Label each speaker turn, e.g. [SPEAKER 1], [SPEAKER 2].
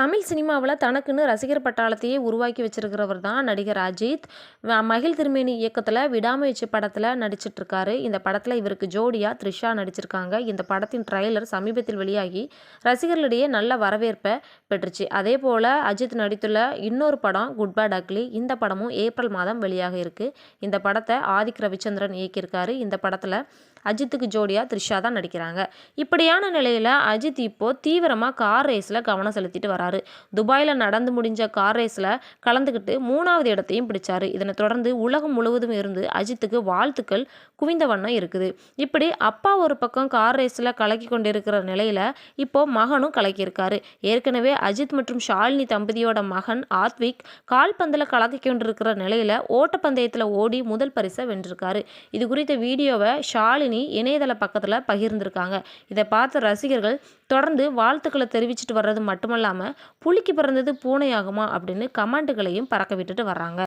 [SPEAKER 1] தமிழ் சினிமாவில் தனக்குன்னு ரசிகர் பட்டாளத்தையே உருவாக்கி வச்சிருக்கிறவர் தான் நடிகர் அஜித். மகிழ் திருமேனி இயக்கத்தில் விடாமுயற்சி படத்தில் நடிச்சிட்ருக்காரு. இந்த படத்தில் இவருக்கு ஜோடியாக த்ரிஷா நடிச்சிருக்காங்க. இந்த படத்தின் ட்ரைலர் சமீபத்தில் வெளியாகி ரசிகர்களிடையே நல்ல வரவேற்பை பெற்றுச்சு. அதே போல் அஜித் நடித்துள்ள இன்னொரு படம் குட் பேட் அக்லி இந்த படமும் ஏப்ரல் மாதம் வெளியாக இருக்குது இந்த படத்தை ஆதிக் ரவிச்சந்திரன் இயக்கியிருக்காரு. இந்த படத்தில் அஜித்துக்கு ஜோடியாக த்ரிஷா தான் நடிக்கிறாங்க. இப்படியான நிலையில் அஜித் இப்போது தீவிரமாக கார் ரேஸில் கவனம் செலுத்திட்டு வராரு. துபாயில் நடந்து முடிஞ்ச கார் ரேஸில் கலந்துக்கிட்டு மூணாவது இடத்தையும் பிடிச்சார். இதனை தொடர்ந்து உலகம் முழுவதும் இருந்து அஜித்துக்கு வாழ்த்துக்கள் குவிந்த வண்ணம் இருக்குது. இப்படி அப்பா ஒரு பக்கம் கார் ரேஸில் கலக்கி கொண்டிருக்கிற நிலையில் இப்போ மகனும் கலக்கியிருக்காரு. ஏற்கனவே அஜித் மற்றும் ஷாலினி தம்பதியோட மகன் ஆத்விக் கால்பந்தில் கலக்கி கொண்டிருக்கிற நிலையில் ஓட்டப்பந்தயத்தில் ஓடி முதல் பரிசை வென்றிருக்காரு. இது குறித்த வீடியோவை ஷாலினி இணையதள பக்கத்தில் பகிர்ந்திருக்காங்க. இதை பார்த்த ரசிகர்கள் தொடர்ந்து வாழ்த்துக்களை தெரிவிச்சிட்டு வர்றது மட்டுமல்லாமல் புலிக்கு பிறந்தது பூனையாகுமா அப்படின்னு கமெண்ட்டுகளையும் பறக்க விட்டுட்டு வர்றாங்க.